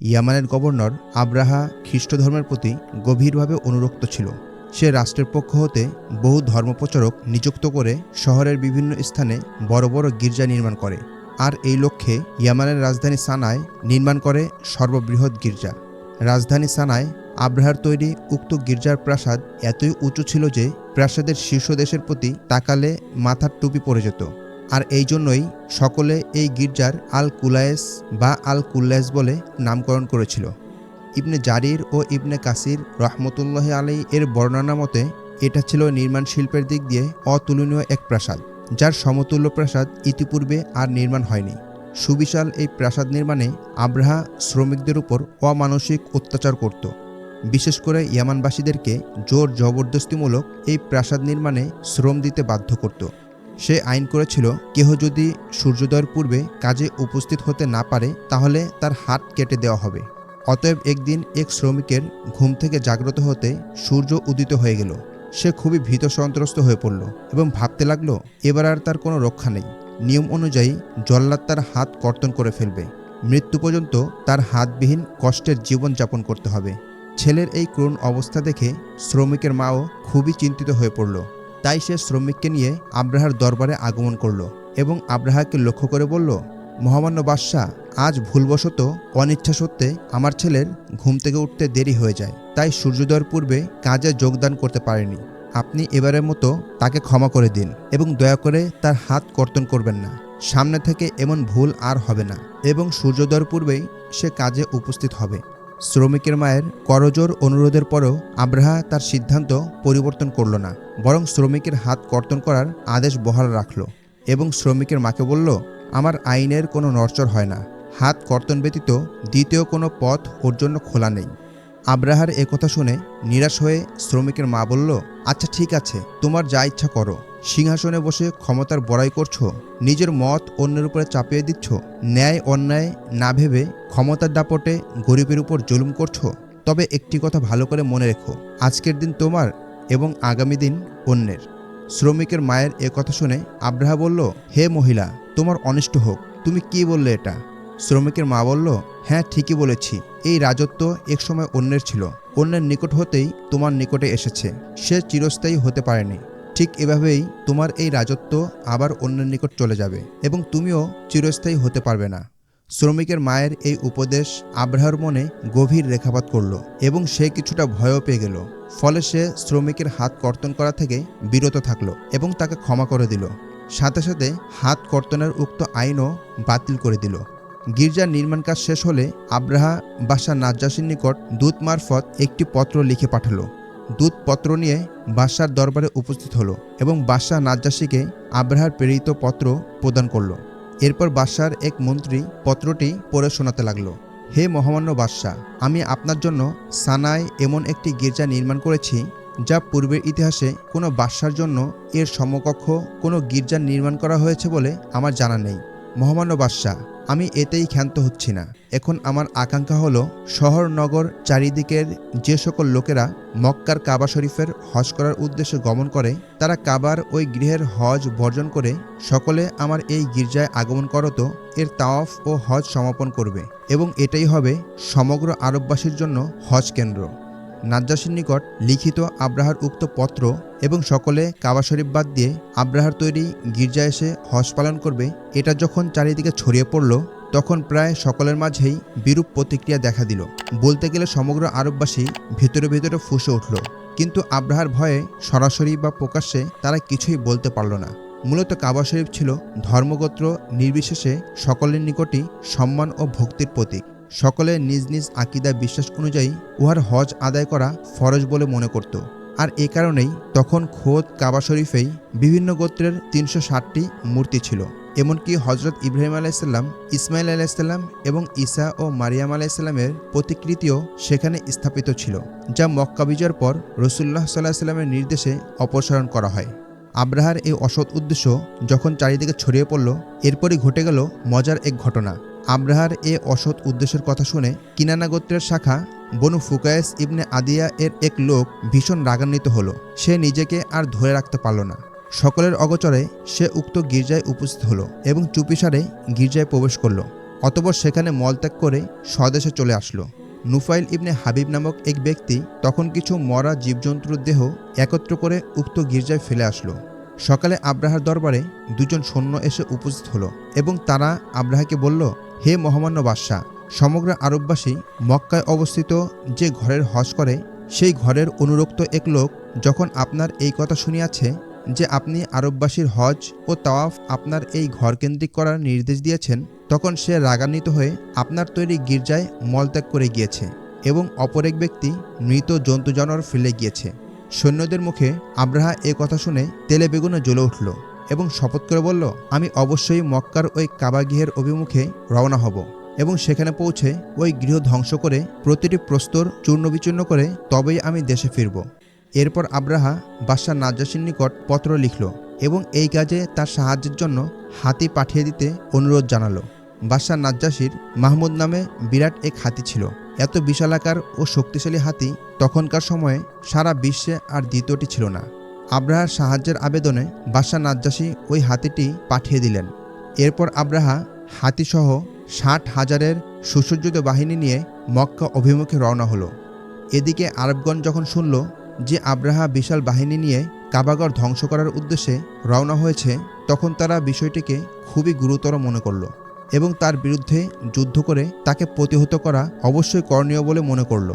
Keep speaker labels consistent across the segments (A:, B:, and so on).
A: ইয়ামানের governor Abraha খ্রিস্ট ধর্মের প্রতি গভীরভাবে অনুরক্ত ছিল। সে রাষ্ট্রের পক্ষ হতে বহু ধর্মপ্রচারক নিযুক্ত করে শহরের বিভিন্ন স্থানে বড় বড় গির্জা নির্মাণ করে আর এই লক্ষ্যে ইয়ামানের রাজধানী সানায় নির্মাণ করে সর্ববৃহৎ গির্জা। রাজধানী সানায় আব্রাহার তৈরি উক্ত গির্জার প্রাসাদ এতই উঁচু ছিল যে প্রাসাদের শীর্ষ দেশের প্রতি তাকালে মাথার টুপি পড়ে যেত। আর এই জন্যই সকলে এই গির্জার আল কুলায়েস বা আল কুল্লায়েস বলে নামকরণ করেছিল। ইবনে জারির ও ইবনে কাসির রহমতুল্লাহ আলী এর বর্ণনা মতে, এটা ছিল নির্মাণ শিল্পের দিক দিয়ে অতুলনীয় এক প্রাসাদ, যার সমতুল্য প্রাসাদ ইতিপূর্বে আর নির্মাণ হয়নি। সুবিশাল এই প্রাসাদ নির্মাণে আব্রাহা শ্রমিকদের উপর অমানসিক অত্যাচার করত। বিশেষ করে ইয়ামানবাসীদেরকে জোর জবরদস্তিমূলক এই প্রাসাদ নির্মাণে শ্রম দিতে বাধ্য করত। সে আইন করেছিল, কেহ যদি সূর্যোদয়ের পূর্বে কাজে উপস্থিত হতে না পারে, তাহলে তার হাত কেটে দেওয়া হবে। অতএব একদিন এক শ্রমিকের ঘুম থেকে জাগ্রত হতে সূর্য উদিত হয়ে গেল। সে খুবই ভীত সন্ত্রস্ত হয়ে পড়ল এবং ভাবতে লাগল, এবার আর তার কোনো রক্ষা নেই। নিয়ম অনুযায়ী জল্লাদ তার হাত কর্তন করে ফেলবে। মৃত্যু পর্যন্ত তার হাতবিহীন কষ্টের জীবন যাপন করতে হবে। ছেলের এই করুণ অবস্থা দেখে শ্রমিকের মাও খুবই চিন্তিত হয়ে পড়ল। তাই সে শ্রমিককে নিয়ে আব্রাহার দরবারে আগমন করল এবং আব্রাহাকে লক্ষ্য করে বলল, মহামান্য বাদশাহ, আজ ভুলবশত অনিচ্ছা সত্ত্বে আমার ছেলের ঘুম থেকে উঠতে দেরি হয়ে যায়। তাই সূর্যোদয়ের পূর্বে কাজে যোগদান করতে পারেনি। আপনি এবারের মতো তাকে ক্ষমা করে দিন এবং দয়া করে তার হাত কর্তন করবেন না। সামনে থেকে এমন ভুল আর হবে না এবং সূর্যোদয়ের পূর্বেই সে কাজে উপস্থিত হবে। শ্রমিকের মায়ের করজোর অনুরোধের পরেও আব্রাহা তার সিদ্ধান্ত পরিবর্তন করল না, বরং শ্রমিকের হাত কর্তন করার আদেশ বহাল রাখল এবং শ্রমিকের মাকে বলল, আমার আইনের কোনো নড়চড় হয় না। হাত কর্তন ব্যতীত দ্বিতীয় কোনো পথ ওর জন্য খোলা নেই। আব্রাহার একথা শুনে নিরাশ হয়ে শ্রমিকের মা বলল আচ্ছা ঠিক আছে, তোমার যা ইচ্ছা করো। সিংহাসনে বসে ক্ষমতার বড়াই করছ, নিজের মত অন্যের উপরে চাপিয়ে দিচ্ছ, ন্যায় অন্যায় না ভেবে ক্ষমতার দাপটে গরিবের উপর জুলুম করছ। তবে একটি কথা ভালো করে মনে রেখো, আজকের দিন তোমার এবং আগামী দিন অন্যের। শ্রমিকের মায়ের এ কথা শুনে আব্রাহা বলল, হে মহিলা, তোমার অনিষ্ট হোক, তুমি কি বললে এটা? শ্রমিকের মা বলল হ্যাঁ ঠিকই বলেছি, এই রাজত্ব একসময় অন্যের ছিল, অন্যের নিকট হতেই তোমার নিকটে এসেছে, সে চিরস্থায়ী হতে পারেনি। ঠিক এভাবেই তোমার এই রাজত্ব আবার অন্যের নিকট চলে যাবে এবং তুমিও চিরস্থায়ী হতে পারবে না। শ্রমিকের মায়ের এই উপদেশ আব্রাহার মনে গভীর রেখাপাত করল এবং সে কিছুটা ভয়ও পেয়ে গেল। ফলে সে শ্রমিকের হাত কর্তন করা থেকে বিরত থাকল এবং তাকে ক্ষমা করে দিল। সাথে সাথে হাত কর্তনের উক্ত আইনও বাতিল করে দিল। গির্জার নির্মাণ কাজ শেষ হলে আব্রাহা বাদশাহ নাজ্জাসীর নিকট দূত মারফত একটি পত্র লিখে পাঠালো। দূত পত্র নিয়ে বাদশার দরবারে উপস্থিত হলো এবং বাদশাহ নাজ্জাসীকে আব্রাহার প্রেরিত পত্র প্রদান করল। এরপর বাদশার এক মন্ত্রী পত্রটি পড়ে শোনাতে লাগল, হে মহামান্য বাদশাহ, আমি আপনার জন্য সানায় এমন একটি গির্জা নির্মাণ করেছি, যা পূর্বের ইতিহাসে কোনো বাদশার জন্য এর সমকক্ষ কোনো গির্জা নির্মাণ করা হয়েছে বলে আমার জানা নেই। মহামান্য বাদশাহ আমি এতেই ক্ষান্ত হচ্ছি না। এখন আমার আকাঙ্ক্ষা হলো, শহর, নগর, চারিদিকের যে সকল লোকেরা মক্কার কাবা শরীফের হজ করার উদ্দেশ্যে গমন করে, তারা কাবার ওই গৃহের হজ বর্জন করে সকলে আমার এই গির্জায় আগমন করত এর তাওয়াফ ও হজ সমাপন করবে। এবং এটাই হবে সমগ্র আরববাসীর জন্য হজ কেন্দ্র। নাজ্জাসীর নিকট লিখিত আব্রাহার উক্ত পত্র এবং সকলে কাবা শরীফ বাদ দিয়ে আব্রাহার তৈরি গির্জা এসে হজ পালন করবে, এটা যখন চারিদিকে ছড়িয়ে পড়ল, তখন প্রায় সকলের মাঝেই বিরূপ প্রতিক্রিয়া দেখা দিল। বলতে গেলে সমগ্র আরববাসী ভিতরে ভিতরে ফুসে উঠল। কিন্তু আব্রাহার ভয়ে সরাসরি বা প্রকাশ্যে তারা কিছুই বলতে পারল না। মূলত কাবা শরীফ ছিল ধর্মগোত্র নির্বিশেষে সকলের নিকটই সম্মান ও ভক্তির প্রতীক। সকলে নিজ নিজ আকিদা বিশ্বাস অনুযায়ী উহার হজ আদায় করা ফরজ বলে মনে করত। আর এ কারণেই তখন খোদ কাবা শরীফেই বিভিন্ন গোত্রের তিনশো ষাটটি মূর্তি ছিল। এমনকি হজরত ইব্রাহিম আলাইসাল্লাম ইসমাইল আলাইসাল্লাম এবং ঈসা ও মারিয়াম আলাইসাল্লামের প্রতিকৃতিও সেখানে স্থাপিত ছিল, যা মক্কা বিজয়ের পর রসুল্লাহ সাল্লাহ সাল্লামের নির্দেশে অপসারণ করা হয়। আব্রাহার এই অসৎ উদ্দেশ্য যখন চারিদিকে ছড়িয়ে পড়ল, এরপরই ঘটে গেল মজার এক ঘটনা। আব্রাহার এ অসৎ উদ্দেশ্যের কথা শুনে কিনানা গোত্রের শাখা বনু ফুকায়েস ইবনে আদিয়া এর এক লোক ভীষণ রাগান্বিত হলো। সে নিজেকে আর ধরে রাখতে পারল না। সকলের অগচরে সে উক্ত গির্জায় উপস্থিত হলো এবং চুপিসারে গির্জায় প্রবেশ করল। অতপর সেখানে মলত্যাগ করে স্বদেশে চলে আসলো। নুফাইল ইবনে হাবিব নামক এক ব্যক্তি তখন কিছু মরা জীবজন্তুর দেহ একত্র করে উক্ত গির্জায় ফেলে আসলো। সকালে আব্রাহার দরবারে দুজন সৈন্য এসে উপস্থিত হলো এবং তারা আব্রাহাকে বলল, হে মহামান্য বাদশাহ, সমগ্র আরববাসী মক্কায় অবস্থিত যে ঘরের হজ করে, সেই ঘরের অনুরক্ত এক লোক যখন আপনার এই কথা শুনিয়াছে যে আপনি আরববাসীর হজ ও তাওয়াফ আপনার এই ঘরকেন্দ্রিক করার নির্দেশ দিয়েছেন, তখন সে রাগান্বিত হয়ে আপনার তৈরি গির্জায় মলত্যাগ করে গিয়েছে এবং অপর এক ব্যক্তি মৃত জন্তু জানোয়ার ফেলে গিয়েছে। সৈন্যদের মুখে আব্রাহা এ কথা শুনে তেলে বেগুনে জ্বলে উঠল এবং শপথ করে বলল, আমি অবশ্যই মক্কার ওই কাবাগৃহের অভিমুখে রওনা হব এবং সেখানে পৌঁছে ওই গৃহ ধ্বংস করে প্রতিটি প্রস্তর চূর্ণ বিচূর্ণ করে তবেই আমি দেশে ফিরব। এরপর আব্রাহা বাদশাহ নাজ্জাসীর নিকট পত্র লিখল এবং এই কাজে তার সাহায্যের জন্য হাতি পাঠিয়ে দিতে অনুরোধ জানালো। বাদশাহ নাজ্জাসীর মাহমুদ নামে বিরাট এক হাতি ছিল। এত বিশালাকার ও শক্তিশালী হাতি তখনকার সময়ে সারা বিশ্বে আর দ্বিতীয়টি ছিল না। আব্রাহার সাহায্যের আবেদনে বাদশাহ নাজ্জাসী ওই হাতিটি পাঠিয়ে দিলেন। এরপর আব্রাহা হাতিসহ ষাট হাজারের সুসজ্জিত বাহিনী নিয়ে মক্কা অভিমুখে রওনা হলো। এদিকে আরবগণ যখন শুনল যে আব্রাহা বিশাল বাহিনী নিয়ে কাবাগর ধ্বংস করার উদ্দেশ্যে রওনা হয়েছে, তখন তারা বিষয়টিকে খুবই গুরুতর মনে করল। এবং তার বিরুদ্ধে যুদ্ধ করে তাকে প্রতিহত করা অবশ্যই করণীয় বলে মনে করল।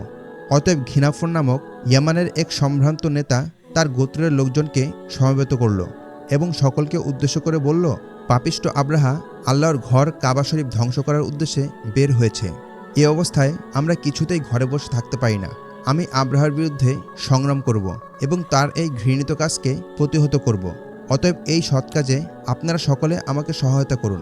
A: অতএব ঘিনাফর নামক ইয়ামানের এক সম্ভ্রান্ত নেতা তার গোত্রের লোকজনকে সমবেত করল এবং সকলকে উদ্দেশ্য করে বলল পাপিষ্ট আব্রাহা আল্লাহর ঘর কাবা শরীফ ধ্বংস করার উদ্দেশ্যে বের হয়েছে। এ অবস্থায় আমরা কিছুতেই ঘরে বসে থাকতে পারি না। আমি আব্রাহার বিরুদ্ধে সংগ্রাম করব এবং তার এই ঘৃণিত কাজকে প্রতিহত করব। অতএব এই সৎ কাজে আপনারা সকলে আমাকে সহায়তা করুন।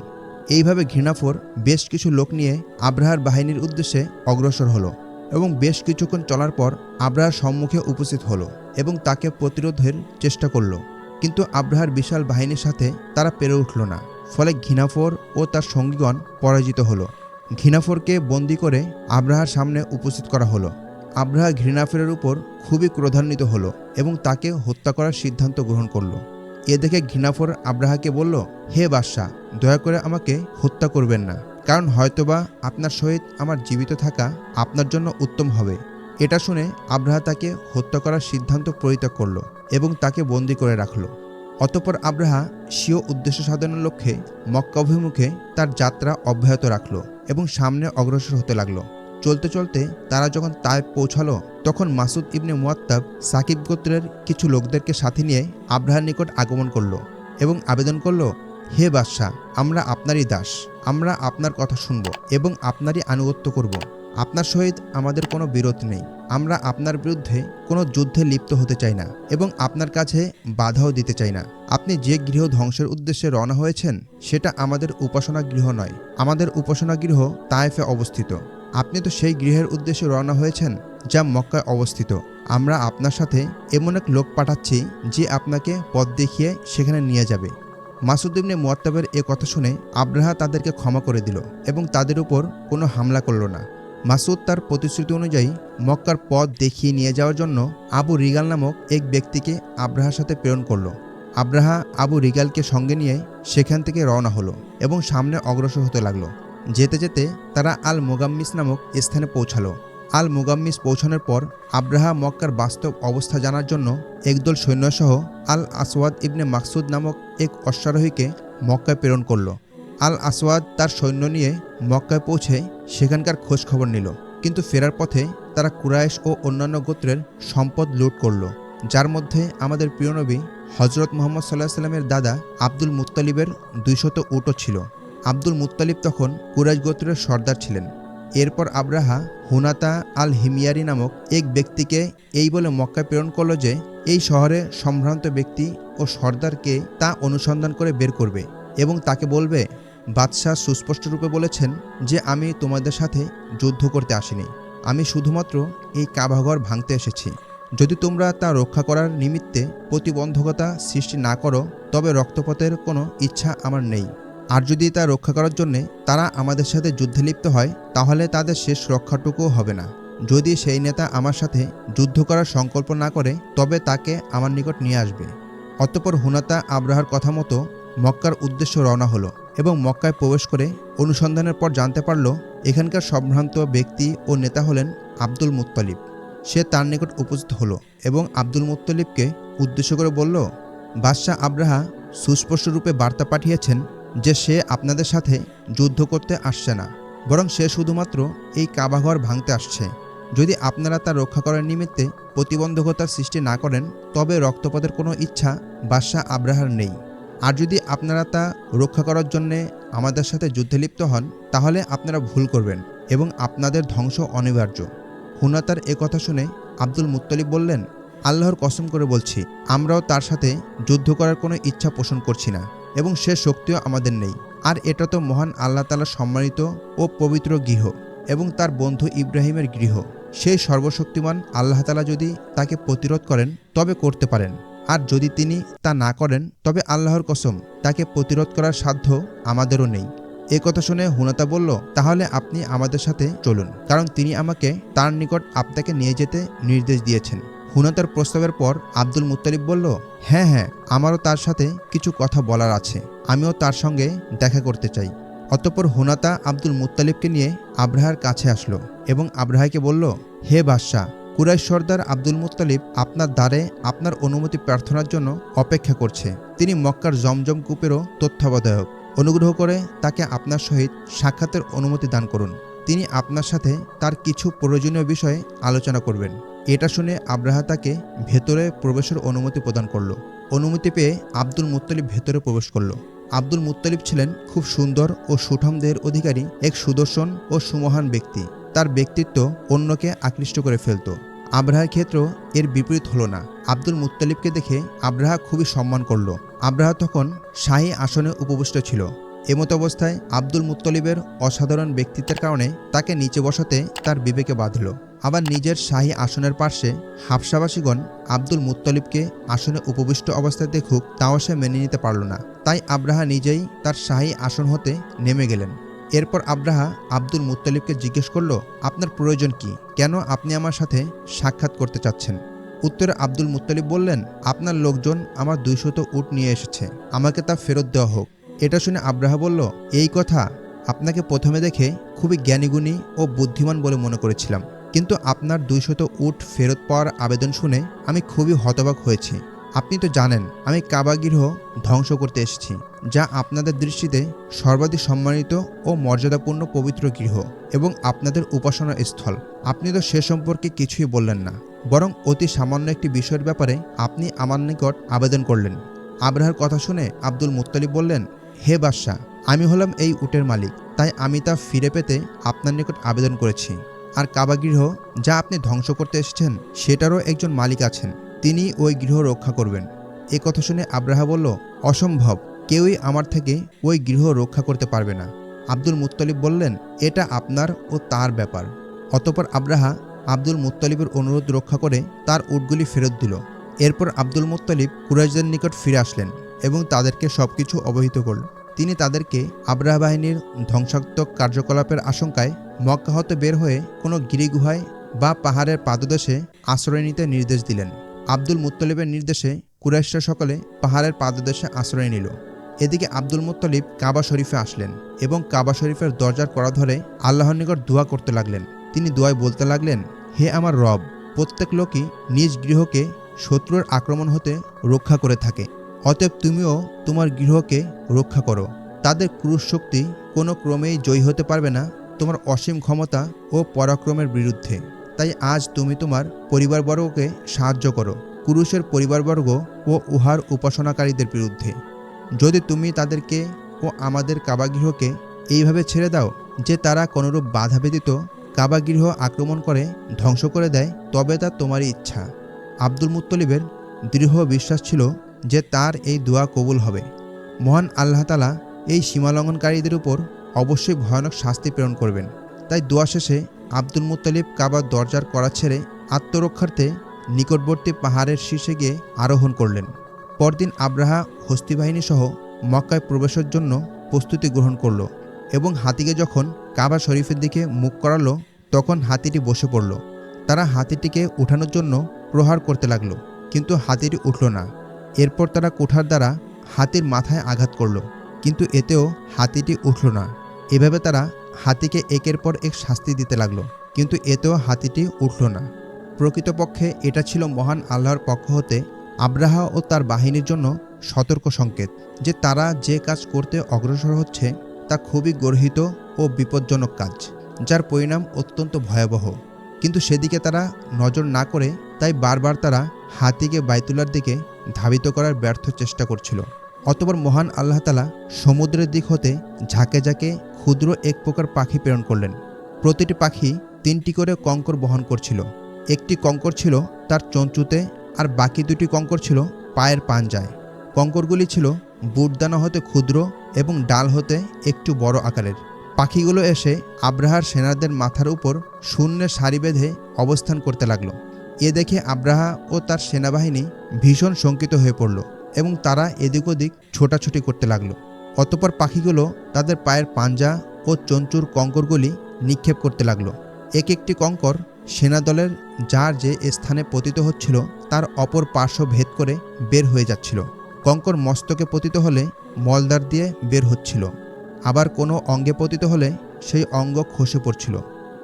A: এইভাবে ঘৃণাফোর বেশ কিছু লোক নিয়ে আব্রাহার বাহিনীর উদ্দেশ্যে অগ্রসর হলো এবং বেশ কিছুক্ষণ চলার পর আব্রাহার সম্মুখে উপস্থিত হলো এবং তাকে প্রতিরোধের চেষ্টা করল। কিন্তু আব্রাহার বিশাল বাহিনীর সাথে তারা পেরে উঠল না, ফলে ঘৃণাফোর ও তার সঙ্গীগণ পরাজিত হলো। ঘৃণাফোরকে বন্দি করে আব্রাহার সামনে উপস্থিত করা হলো। আব্রাহা ঘৃণাফেরের উপর খুবই ক্রোধান্বিত হলো এবং তাকে হত্যা করার সিদ্ধান্ত গ্রহণ করল। এ দেখে ঘৃণাফর আব্রাহাকে বলল, হে বাদশাহ, দয়া করে আমাকে হত্যা করবেন না। কারণ হয়তোবা আপনার সহিত আমার জীবিত থাকা আপনার জন্য উত্তম হবে। এটা শুনে আব্রাহা তাকে হত্যা করার সিদ্ধান্ত পরিত্যাগ করল এবং তাকে বন্দি করে রাখল। অতপর আব্রাহা স্বীয় উদ্দেশ্য সাধনের লক্ষ্যে মক্কা অভিমুখে তার যাত্রা অব্যাহত রাখল এবং সামনে অগ্রসর হতে লাগল। চলতে চলতে তারা যখন তায় পৌঁছালো, তখন মাসুদ ইবনে মুয়াত্তাব সাকিব গোত্রের কিছু লোকদেরকে সাথে নিয়ে আব্রাহার নিকট আগমন করল এবং আবেদন করল, হে বাদশাহ, আমরা আপনারই দাস, আমরা আপনার কথা শুনব এবং আপনারই আনুগত্য করব। আপনার সহিত আমাদের কোনো বিরোধ নেই। আমরা আপনার বিরুদ্ধে কোনো যুদ্ধে লিপ্ত হতে চাই না এবং আপনার কাছে বাধাও দিতে চাই না। আপনি যে গৃহ ধ্বংসের উদ্দেশ্যে রওনা হয়েছেন, সেটা আমাদের উপাসনা গৃহ নয়। আমাদের উপাসনা গৃহ তায়েফে অবস্থিত। আপনি তো সেই গৃহের উদ্দেশ্যে রওনা হয়েছেন যা মক্কায় অবস্থিত। আমরা আপনার সাথে এমন এক লোক পাঠাচ্ছি যে আপনাকে পথ দেখিয়ে সেখানে নিয়ে যাবে। মাসুদ ইবনে মুয়াত্তাবের এ কথা শুনে আব্রাহা তাদেরকে ক্ষমা করে দিল এবং তাদের উপর কোনো হামলা করল না। মাসুদ তার প্রতিশ্রুতি অনুযায়ী মক্কার পথ দেখিয়ে নিয়ে যাওয়ার জন্য আবু রিগাল নামক এক ব্যক্তিকে আব্রাহার সাথে প্রেরণ করল। আব্রাহা আবু রিগালকে সঙ্গে নিয়ে সেখান থেকে রওনা হলো এবং সামনে অগ্রসর হতে লাগল। যেতে যেতে তারা আল মোগাম্মিস নামক স্থানে পৌঁছালো। আল মোগাম্মিস পৌঁছানোর পর আব্রাহা মক্কার বাস্তব অবস্থা জানার জন্য একদল সৈন্যসহ আল আসওয়াদ ইবনে মাকসুদ নামক এক অশ্বারোহীকে মক্কায় প্রেরণ করল। আল আসওয়াদ তার সৈন্য নিয়ে মক্কায় পৌঁছে সেখানকার খোঁজ খবর নিল, কিন্তু ফেরার পথে তারা কুরাইশ ও অন্যান্য গোত্রের সম্পদ লুট করল, যার মধ্যে আমাদের প্রিয়নবী হজরত মোহাম্মদ সাল্লাহ সাল্লামের দাদা আব্দুল মুত্তালিবের দুইশত উটও ছিল। আব্দুল মুত্তালিব তখন কুরাইশ গোত্রের সর্দার ছিলেন। এরপর আব্রাহা হুনাতা আল হিমিয়ারি নামক এক ব্যক্তিকে এই বলে মক্কায় প্রেরণ করল যে, এই শহরে সম্ভ্রান্ত ব্যক্তি ও সর্দারকে তা অনুসন্ধান করে বের করবে এবং তাকে বলবে, বাদশাহ সুস্পষ্ট রূপে বলেছেন যে, আমি তোমাদের সাথে যুদ্ধ করতে আসিনি। আমি শুধুমাত্র এই কাবাঘর ভাঙতে এসেছি। যদি তোমরা তা রক্ষা করার নিমিত্তে প্রতিবন্ধকতা সৃষ্টি না করো, তবে রক্তপথের কোনো ইচ্ছা আমার নেই। আর যদি তা রক্ষা করার জন্য তারা আমাদের সাথে যুদ্ধে লিপ্ত হয়, তাহলে তাদের শেষ রক্ষাটুকুও হবে না। যদি সেই নেতা আমার সাথে যুদ্ধ করার সংকল্প না করে, তবে তাকে আমার নিকট নিয়ে আসবে। অতপর হুনাতা আব্রাহার কথা মতো মক্কার উদ্দেশ্য রওনা হলো এবং মক্কায় প্রবেশ করে অনুসন্ধানের পর জানতে পারল, এখানকার সম্ভ্রান্ত ব্যক্তি ও নেতা হলেন আব্দুল মুত্তালিব। সে তার নিকট উপস্থিত হলো এবং আব্দুল মুত্তালিবকে উদ্দেশ্য করে বলল, বাদশাহ আব্রাহা সুস্পষ্ট রূপে বার্তা পাঠিয়েছেন যে সে আপনাদের সাথে যুদ্ধ করতে আসছে না, বরং সে শুধুমাত্র এই কাবাঘর ভাঙতে আসছে। যদি আপনারা তা রক্ষা করার নিমিত্তে প্রতিবন্ধকতার সৃষ্টি না করেন, তবে রক্তপাতের কোনো ইচ্ছা বাদশাহ আব্রাহার নেই। আর যদি আপনারা তা রক্ষা করার জন্যে আমাদের সাথে যুদ্ধে লিপ্ত হন, তাহলে আপনারা ভুল করবেন এবং আপনাদের ধ্বংস অনিবার্য। হুনাতার কথা শুনে আব্দুল মুত্তলিব বললেন, আল্লাহর কসম করে বলছি, আমরাও তার সাথে যুদ্ধ করার কোনো ইচ্ছা পোষণ করছি না। এবং সে শক্তিও আমাদের নেই। আর এটা তো মহান আল্লাহ তালা সম্মানিত ও পবিত্র গৃহ এবং তার বন্ধু ইব্রাহিমের গৃহ। সেই সর্বশক্তিমান আল্লাহ তালা যদি তাকে প্রতিরোধ করেন, তবে করতে পারেন। আর যদি তিনি তা না করেন, তবে আল্লাহর কসম, তাকে প্রতিরোধ করার সাধ্য আমাদেরও নেই। এ কথা শুনে হুনাতা বলল, তাহলে আপনি আমাদের সাথে চলুন, কারণ তিনি আমাকে তার নিকট আপনাকে নিয়ে যেতে নির্দেশ দিয়েছেন। হুনাতার প্রস্তাবের পর আব্দুল মুত্তালিব বলল হ্যাঁ হ্যাঁ আমারও তার সাথে কিছু কথা বলার আছে। আমিও তার সঙ্গে দেখা করতে চাই। অতঃপর হুনাতা আব্দুল মুত্তালিবকে নিয়ে আব্রাহার কাছে আসলো এবং আব্রাহাকে বলল, হে বাদশাহ, কুরাইশ সর্দার আব্দুল মুত্তালিব আপনার দ্বারে আপনার অনুমতি প্রার্থনার জন্য অপেক্ষা করছে। তিনি মক্কার জমজম কূপেরও তত্ত্বাবধায়ক। অনুগ্রহ করে তাকে আপনার সহিত সাক্ষাতের অনুমতি দান করুন। তিনি আপনার সাথে তার কিছু প্রয়োজনীয় বিষয়ে আলোচনা করবেন। এটা শুনে আব্রাহা তাকে ভেতরে প্রবেশের অনুমতি প্রদান করল। অনুমতি পেয়ে আব্দুল মুত্তালিব ভেতরে প্রবেশ করল। আব্দুল মুত্তালিব ছিলেন খুব সুন্দর ও সুঠাম দেহের অধিকারী এক সুদর্শন ও সুমহান ব্যক্তি। তার ব্যক্তিত্ব অন্যকে আকৃষ্ট করে ফেলত। আব্রাহার ক্ষেত্র এর বিপরীত হলো না। আব্দুল মুত্তালিবকে দেখে আব্রাহা খুবই সম্মান করল। আব্রাহা তখন শাহী আসনে উপবিষ্ট ছিল। এমতো অবস্থায় আব্দুল মুত্তলিবের অসাধারণ ব্যক্তিত্বের কারণে তাকে নিচে বসাতে তার বিবেকে বাঁধল। আবার নিজের শাহী আসনের পার্শ্বে হাফসাবাসীগণ আব্দুল মুত্তলিবকে আসনে উপবিষ্ট অবস্থায় দেখুক তাও সে মেনে নিতে পারল না। তাই আব্রাহা নিজেই তার শাহী আসন হতে নেমে গেলেন। এরপর আব্রাহা আব্দুল মুত্তলিবকে জিজ্ঞেস করল, আপনার প্রয়োজন কি? কেন আপনি আমার সাথে সাক্ষাৎ করতে চাচ্ছেন? উত্তরে আব্দুল মুত্তলিব বললেন, আপনার লোকজন আমার দুইশত উট নিয়ে এসেছে, আমাকে তা ফেরত দেওয়া হোক। এটা শুনে আব্রাহা বলল, এই কথা আপনাকে প্রথমে দেখে খুবই জ্ঞানীগুণী ও বুদ্ধিমান বলে মনে করেছিলাম। কিন্তু আপনার দুইশত উট ফেরত পাওয়ার আবেদন শুনে আমি খুবই হতবাক হয়েছি। আপনি তো জানেন, আমি কাবাগৃহ ধ্বংস করতে এসেছি, যা আপনাদের দৃষ্টিতে সর্বাধিক সম্মানিত ও মর্যাদাপূর্ণ পবিত্র গৃহ এবং আপনাদের উপাসনা স্থল। আপনি তো সে সম্পর্কে কিছুই বললেন না, বরং অতি সামান্য একটি বিষয়ের ব্যাপারে আপনি আমার নিকট আবেদন করলেন। আব্রাহার কথা শুনে আব্দুল মুত্তালিব বললেন, হে বাদশাহ, আমি হলাম এই উটের মালিক, তাই আমি তা ফিরে পেতে আপনার নিকট আবেদন করেছি। আর কাবাগৃহ যা আপনি ধ্বংস করতে এসেছেন, সেটারও একজন মালিক আছেন। তিনি ওই গৃহ রক্ষা করবেন। এ কথা শুনে আব্রাহা বলল, অসম্ভব, কেউই আমার থেকে ওই গৃহ রক্ষা করতে পারবে না। আব্দুল মুত্তালিব বললেন, এটা আপনার ও তার ব্যাপার। অতপর আব্রাহা আব্দুল মুত্তালিবের অনুরোধ রক্ষা করে তার উটগুলি ফেরত দিল। এরপর আব্দুল মুত্তালিব কুরাইশদের নিকট ফিরে আসলেন এবং তাদেরকে সবকিছু অবহিত করল। তিনি তাদেরকে আব্রাহা বাহিনীর ধ্বংসাত্মক কার্যকলাপের আশঙ্কায় মক্কা হতে বের হয়ে কোনো গিরিগুহায় বা পাহাড়ের পাদদেশে আশ্রয় নিতে নির্দেশ দিলেন। আব্দুল মুত্তলিবের নির্দেশে কুরাইশরা সকলে পাহাড়ের পাদদেশে আশ্রয় নিল। এদিকে আব্দুল মুত্তলিব কাবা শরীফে আসলেন এবং কাবা শরীফের দরজার কড়া ধরে আল্লাহর নিকট দোয়া করতে লাগলেন। তিনি দোয়ায় বলতে লাগলেন, হে আমার রব, প্রত্যেক লোকই নিজ গৃহকে শত্রুর আক্রমণ হতে রক্ষা করে থাকে। অতএব তুমিও তোমার গৃহকে রক্ষা করো। তাদের ক্রুশ শক্তি কোনো ক্রমেই জয়ী হতে পারবে না, তোমার অসীম ক্ষমতা ও পরাক্রমের বিরুদ্ধে। তাই আজ তুমি তোমার পরিবারবর্গকে সাহায্য করো কুরুষের পরিবারবর্গ ও উহার উপাসনাকারীদের বিরুদ্ধে। যদি তুমি তাদেরকে ও আমাদের কাবাগৃহকে এইভাবে ছেড়ে দাও যে তারা কোনোরূপ বাধা ব্যতীত কাবাগৃহ আক্রমণ করে ধ্বংস করে দেয়, তবে তা তোমারই ইচ্ছা। আব্দুল মুত্তলিবের দৃঢ় বিশ্বাস ছিল যে তার এই দোয়া কবুল হবে। মহান আল্লাহ তালা এই সীমালঙ্ঘনকারীদের উপর অবশ্যই ভয়ানক শাস্তি প্রেরণ করবেন। তাই দোয়া শেষে আব্দুল মুত্তালিব কাবার দরজার করা ছেড়ে আত্মরক্ষার্থে নিকটবর্তী পাহাড়ের শীর্ষে গিয়ে আরোহণ করলেন। পরদিন আব্রাহা হস্তি বাহিনী সহ মক্কায় প্রবেশের জন্য প্রস্তুতি গ্রহণ করল এবং হাতিকে যখন কাবা শরীফের দিকে মুখ করালো, তখন হাতিটি বসে পড়ল। তারা হাতিটিকে উঠানোর জন্য প্রহার করতে লাগল, কিন্তু হাতিটি উঠল না। এরপর তারা কোঠার দ্বারা হাতির মাথায় আঘাত করল, কিন্তু এতেও হাতিটি উঠল না। এভাবে তারা হাতিকে একের পর এক শাস্তি দিতে লাগল, কিন্তু এতেও হাতিটি উঠল না। প্রকৃতপক্ষে এটা ছিল মহান আল্লাহর পক্ষ হতে আব্রাহা ও তার বাহিনীর জন্য সতর্ক সংকেত যে তারা যে কাজ করতে অগ্রসর হচ্ছে তা খুবই গর্হিত ও বিপজ্জনক কাজ, যার পরিণাম অত্যন্ত ভয়াবহ। কিন্তু সেদিকে তারা নজর না করে তাই বারবার তারা হাতিকে বাইতুলার দিকে ধাবিত করার ব্যর্থ চেষ্টা করছিল। অতপর মহান আল্লাহ তালা সমুদ্রের দিক হতে ঝাঁকে ঝাঁকে ক্ষুদ্র এক প্রকার পাখি প্রেরণ করলেন। প্রতিটি পাখি তিনটি করে কঙ্কর বহন করছিল। একটি কঙ্কর ছিল তার চঞ্চুতে আর বাকি দুটি কঙ্কর ছিল পায়ের পাঞ্জায়। কঙ্করগুলি ছিল বুটদানা হতে ক্ষুদ্র এবং ডাল হতে একটু বড় আকারের। পাখিগুলো এসে আব্রাহার সেনাদের মাথার উপর শূন্যে সারি বেঁধে অবস্থান করতে লাগল। এ দেখে আব্রাহা ও তার সেনাবাহিনী ভীষণ শঙ্কিত হয়ে পড়ল এবং তারা এদিক ওদিক ছোটাছুটি করতে লাগল। অতপর পাখিগুলো তাদের পায়ের পাঞ্জা ও চঞ্চুর কঙ্করগুলি নিক্ষেপ করতে লাগল। এক একটি কঙ্কর সেনাদলের যার যে স্থানে পতিত হচ্ছিল, তার অপর পার্শ্ব ভেদ করে বের হয়ে যাচ্ছিল। কঙ্কর মস্তকে পতিত হলে মলদার দিয়ে বের হচ্ছিল। আবার কোনো অঙ্গে পতিত হলে সেই অঙ্গ খসে পড়ছিল।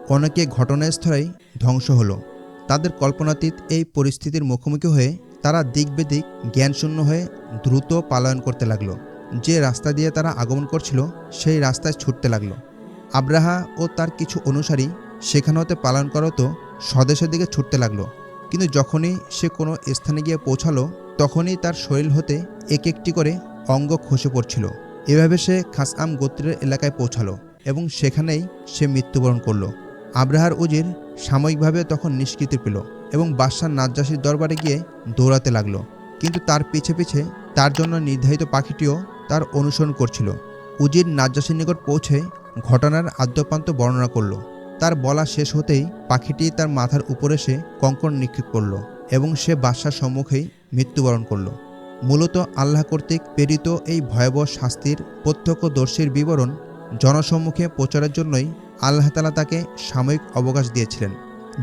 A: অনেকে ঘটনাস্থলেই ধ্বংস হলো। তাদের কল্পনাতীত এই পরিস্থিতির মুখোমুখি হয়ে তারা দিক বেদিক জ্ঞানশূন্য হয়ে দ্রুত পালায়ন করতে লাগল। যে রাস্তা দিয়ে তারা আগমন করছিল, সেই রাস্তায় ছুটতে লাগল। আব্রাহা ও তার কিছু অনুসারী সেখান হতে পালন করতো স্বদেশের দিকে ছুটতে লাগল। কিন্তু যখনই সে কোনো স্থানে গিয়ে পৌঁছালো, তখনই তার শরীর হতে এক একটি করে অঙ্গ খসে পড়ছিল। এভাবে সে খাসআম গোত্রের এলাকায় পৌঁছালো এবং সেখানেই সে মৃত্যুবরণ করল। আব্রাহার উজির সাময়িকভাবে তখন নিষ্কৃতি পেল এবং বাদশাহ নাজ্জাসির দরবারে গিয়ে দৌড়াতে লাগল। কিন্তু তার পিছে পিছে তার জন্য নির্ধারিত পাখিটিও তার অনুসরণ করছিল। উজির নাজ্জাসির নিকট পৌঁছে ঘটনার আদ্যপান্ত বর্ণনা করল। তার বলা শেষ হতেই পাখিটি তার মাথার উপরে সে কঙ্কর নিক্ষেপ করল এবং সে বাদশার সম্মুখেই মৃত্যুবরণ করল। মূলত আল্লাহ কর্তৃক প্রেরিত এই ভয়াবহ শাস্তির প্রত্যক্ষদর্শীর বিবরণ জনসম্মুখে প্রচারের জন্যই আল্লাহ তালা তাকে সাময়িক অবকাশ দিয়েছিলেন,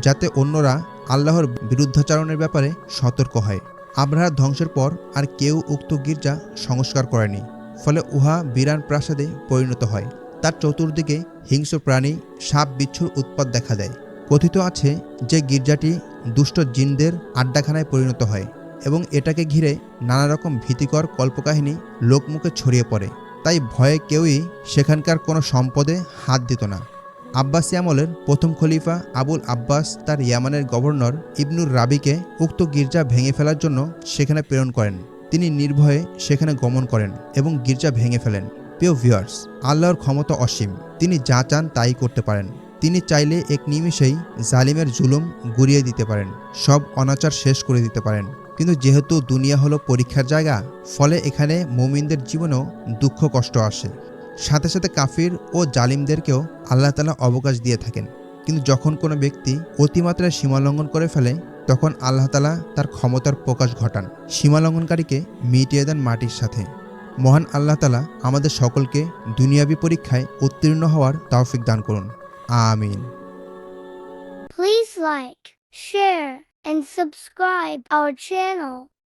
A: যাতে অন্যরা আল্লাহর বিরুদ্ধাচারণের ব্যাপারে সতর্ক হয়। আব্রাহার ধ্বংসের পর আর কেউ উক্ত গির্জা সংস্কার করেনি, ফলে উহা বিরান প্রাসাদে পরিণত হয়। তার চতুর্দিকে হিংস্র প্রাণী, সাপ বিচ্ছুর উৎপাত দেখা দেয়। কথিত আছে যে গির্জাটি দুষ্ট জিনদের আড্ডাখানায় পরিণত হয় এবং এটাকে ঘিরে নানা রকম ভীতিকর কল্পকাহিনী লোকমুখে ছড়িয়ে পড়ে। তাই ভয়ে কেউই সেখানকার কোনো সম্পদে হাত দিত না। আব্বাসি আমলের প্রথম খলিফা আবুল আব্বাস তার ইয়ামানের গভর্নর ইবনুর রাবিকে উক্ত গির্জা ভেঙে ফেলার জন্য সেখানে প্রেরণ করেন। তিনি নির্ভয়ে সেখানে গমন করেন এবং গির্জা ভেঙে ফেলেন। প্রিয় ভিউয়ার্স, আল্লাহর ক্ষমতা অসীম। তিনি যা চান তাই করতে পারেন। তিনি চাইলে এক নিমিষেই জালিমের জুলুম গুড়িয়ে দিতে পারেন। সব অনাচার শেষ করে দিতে পারেন। কিন্তু যেহেতু দুনিয়া হলো পরীক্ষার জায়গা, ফলে এখানে মুমিনদের জীবনেও দুঃখ কষ্ট আসে। সাথে সাথে কাফির ও জালিমদেরকেও আল্লাহ তালা অবকাশ দিয়ে থাকেন। কিন্তু যখন কোনো ব্যক্তি অতিমাত্রায় সীমালঙ্ঘন করে ফেলে তখন আল্লাহ তালা তার ক্ষমতার প্রকাশ ঘটান। সীমালঙ্ঘনকারীকে মিটিয়ে দেন মাটির সাথে। মহান আল্লাহ তালা আমাদের সকলকে দুনিয়াবি পরীক্ষায় উত্তীর্ণ হওয়ার তৌফিক দান করুন। আমিন।
B: Please like, share, and subscribe our channel.